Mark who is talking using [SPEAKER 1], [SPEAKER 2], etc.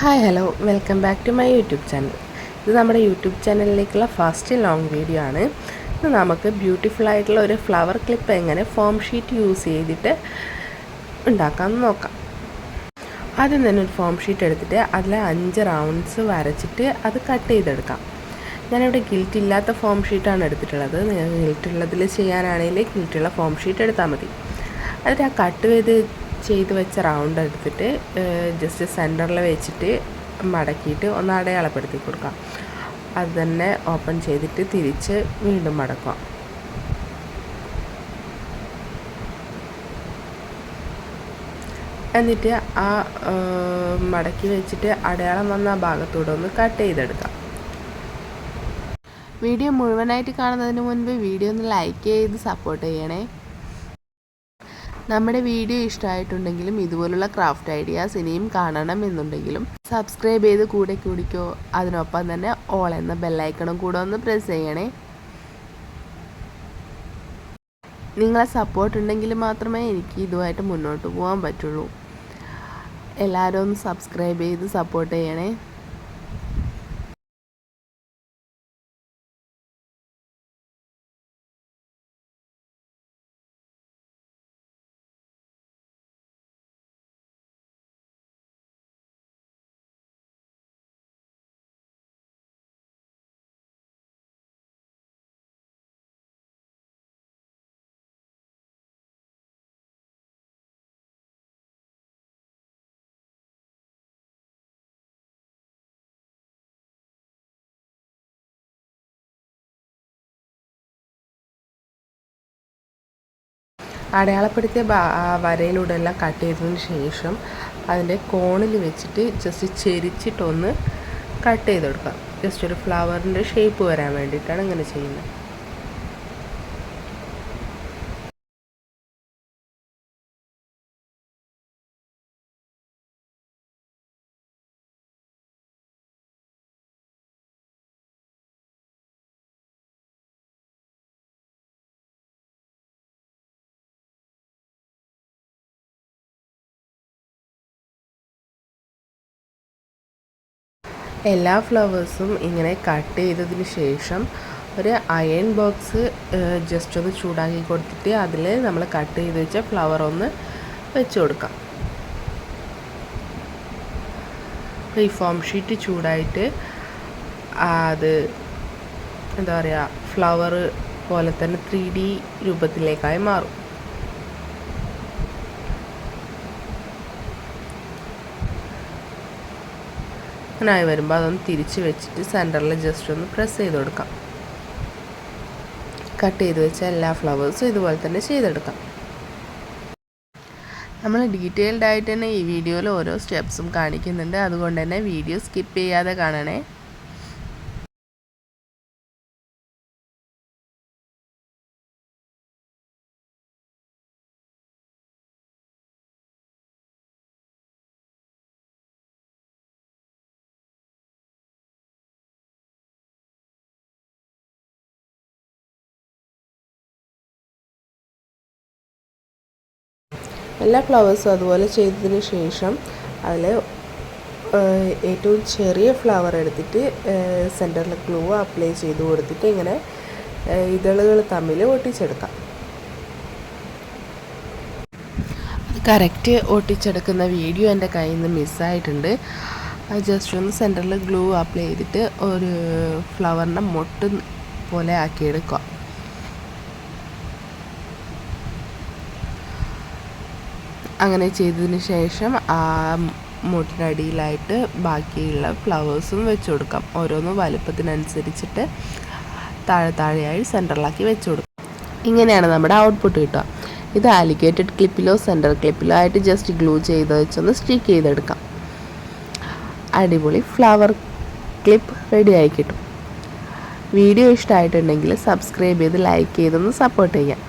[SPEAKER 1] Hi hello welcome back to my YouTube channel ഇത് നമ്മുടെ YouTube ചാനലിലേക്കുള്ള ഫസ്റ്റ് ലോങ് വീഡിയോ ആണ്. ഇത് നമുക്ക് ബ്യൂട്ടിഫുൾ ആയിട്ടുള്ള ഒരു ഫ്ലവർ ക്ലിപ്പ് എങ്ങനെ ഫോം ഷീറ്റ് യൂസ് ചെയ്തിട്ട് ഉണ്ടാക്കാമെന്ന് നോക്കാം. ആദ്യം തന്നെ ഒരു ഫോം ഷീറ്റ് എടുത്തിട്ട് അതിൽ അഞ്ച് റൗണ്ട്സ് വരച്ചിട്ട് അത് കട്ട് ചെയ്തെടുക്കാം. ഞാനിവിടെ ഗിൽറ്റ് ഇല്ലാത്ത ഫോം ഷീറ്റാണ് എടുത്തിട്ടുള്ളത്. നിങ്ങൾക്ക് ഗിൽറ്റ് ഉള്ളതിൽ ചെയ്യാനാണെങ്കിൽ ഗിൽറ്റുള്ള ഫോം ഷീറ്റ് എടുത്താൽ മതി. അതിൽ ആ കട്ട് ചെയ്ത് ചെയ്ത് വെച്ച റൗണ്ട് എടുത്തിട്ട് ജസ്റ്റ് സെന്ററിൽ വെച്ചിട്ട് മടക്കിയിട്ട് ഒന്ന് അടയാളപ്പെടുത്തി കൊടുക്കാം. അത് തന്നെ ഓപ്പൺ ചെയ്തിട്ട് തിരിച്ച് വീണ്ടും മടക്കാം എന്നിട്ട് ആ മടക്കി വെച്ചിട്ട് അടയാളം വന്ന ഭാഗത്തൂടെ ഒന്ന് കട്ട് ചെയ്തെടുക്കാം. വീഡിയോ മുഴുവനായിട്ട് കാണുന്നതിന് മുൻപ് വീഡിയോ ഒന്ന് ലൈക്ക് ചെയ്ത് സപ്പോർട്ട് ചെയ്യണേ. നമ്മുടെ വീഡിയോ ഇഷ്ടമായിട്ടുണ്ടെങ്കിലും ഇതുപോലുള്ള ക്രാഫ്റ്റ് ഐഡിയാസ് ഇനിയും കാണണം എന്നുണ്ടെങ്കിലും സബ്സ്ക്രൈബ് ചെയ്ത് കൂടെ കൂടിക്കോ. അതിനൊപ്പം തന്നെ ഓൾ എന്ന ബെല്ലൈക്കണും കൂടെ ഒന്ന് പ്രസ് ചെയ്യണേ. നിങ്ങളെ സപ്പോർട്ട് ഉണ്ടെങ്കിൽ മാത്രമേ എനിക്ക് ഇതുമായിട്ട് മുന്നോട്ട് പോകാൻ പറ്റുള്ളൂ. എല്ലാവരും ഒന്ന് സബ്സ്ക്രൈബ് ചെയ്ത് സപ്പോർട്ട് ചെയ്യണേ. അടയാളപ്പെടുത്തിയ വരയിലൂടെ എല്ലാം കട്ട് ചെയ്തതിന് ശേഷം അതിന്റെ കോണിൽ വെച്ചിട്ട് ജസ്റ്റ് ചെരിച്ചിട്ടൊന്ന് കട്ട് ചെയ്തെടുക്കാം ജസ്റ്റ് ഒരു ഫ്ലവറിന്റെ ഷേപ്പ് വരാൻ വേണ്ടിയിട്ടാണ് ഇങ്ങനെ ചെയ്യുന്നത്. എല്ലാ ഫ്ലവേഴ്സും ഇങ്ങനെ കട്ട് ചെയ്തതിന് ശേഷം ഒരു അയൺ ബോക്സ് ജസ്റ്റ് ഒന്ന് ചൂടാക്കി കൊടുത്തിട്ട് അതിൽ നമ്മൾ കട്ട് ചെയ്ത് വെച്ച ഫ്ലവർ ഒന്ന് വെച്ച് കൊടുക്കാം. ഈ ഫോം ഷീറ്റ് ചൂടായിട്ട് അത് എന്താ പറയുക ഫ്ലവർ പോലെ തന്നെ ത്രീ ഡി രൂപത്തിലേക്കായി മാറും. അങ്ങനെ ആയി വരുമ്പോൾ അതൊന്ന് തിരിച്ച് വെച്ചിട്ട് സെന്ററിൽ ജസ്റ്റ് ഒന്ന് പ്രസ് ചെയ്ത് കൊടുക്കാം. കട്ട് ചെയ്ത് വെച്ച എല്ലാ ഫ്ലവേഴ്സും ഇതുപോലെ തന്നെ ചെയ്തെടുക്കാം. നമ്മൾ ഡീറ്റെയിൽഡ് ആയിട്ട് തന്നെ ഈ വീഡിയോയിൽ ഓരോ സ്റ്റെപ്സും കാണിക്കുന്നുണ്ട്. അതുകൊണ്ട് തന്നെ വീഡിയോ സ്കിപ്പ് ചെയ്യാതെ കാണണേ. എല്ലാ ഫ്ലവേഴ്സും അതുപോലെ ചെയ്തതിന് ശേഷം അതിൽ ഏറ്റവും ചെറിയ ഫ്ലവർ എടുത്തിട്ട് സെന്ററിൽ ഗ്ലൂ അപ്ലൈ ചെയ്ത് കൊടുത്തിട്ട് ഇങ്ങനെ ഇതളുകൾ തമ്മിൽ ഒട്ടിച്ചെടുക്കാം. കറക്റ്റ് ഒട്ടിച്ചെടുക്കുന്ന വീഡിയോ എന്റെ കയ്യിൽ നിന്ന് മിസ്സായിട്ടുണ്ട്. ജസ്റ്റ് ഒന്ന് സെന്ററിൽ ഗ്ലൂ അപ്ലൈ ചെയ്തിട്ട് ഒരു ഫ്ലവറിനെ മൊട്ട് പോലെ ആക്കിയെടുക്കുക അങ്ങനെ ചെയ്തതിന് ശേഷം ആ മുട്ടിനടിയിലായിട്ട് ബാക്കിയുള്ള ഫ്ലവേഴ്സും വെച്ച് കൊടുക്കാം. ഓരോന്ന് വലുപ്പത്തിനനുസരിച്ചിട്ട് താഴെ താഴെയായി സെന്ററിലാക്കി വെച്ച് കൊടുക്കാം. ഇങ്ങനെയാണ് നമ്മുടെ ഔട്ട്പുട്ട് കിട്ടുക. ഇത് ആലിഗേറ്റഡ് ക്ലിപ്പിലോ സെന്റർ ക്ലിപ്പിലോ ആയിട്ട് ജസ്റ്റ് ഗ്ലൂ ചെയ്ത് വെച്ചൊന്ന് സ്റ്റിക്ക് ചെയ്തെടുക്കാം. അടിപൊളി ഫ്ലവർ ക്ലിപ്പ് റെഡി ആയി കിട്ടും. വീഡിയോ ഇഷ്ടമായിട്ടുണ്ടെങ്കിൽ സബ്സ്ക്രൈബ് ചെയ്ത് ലൈക്ക് ചെയ്തൊന്ന് സപ്പോർട്ട് ചെയ്യാം.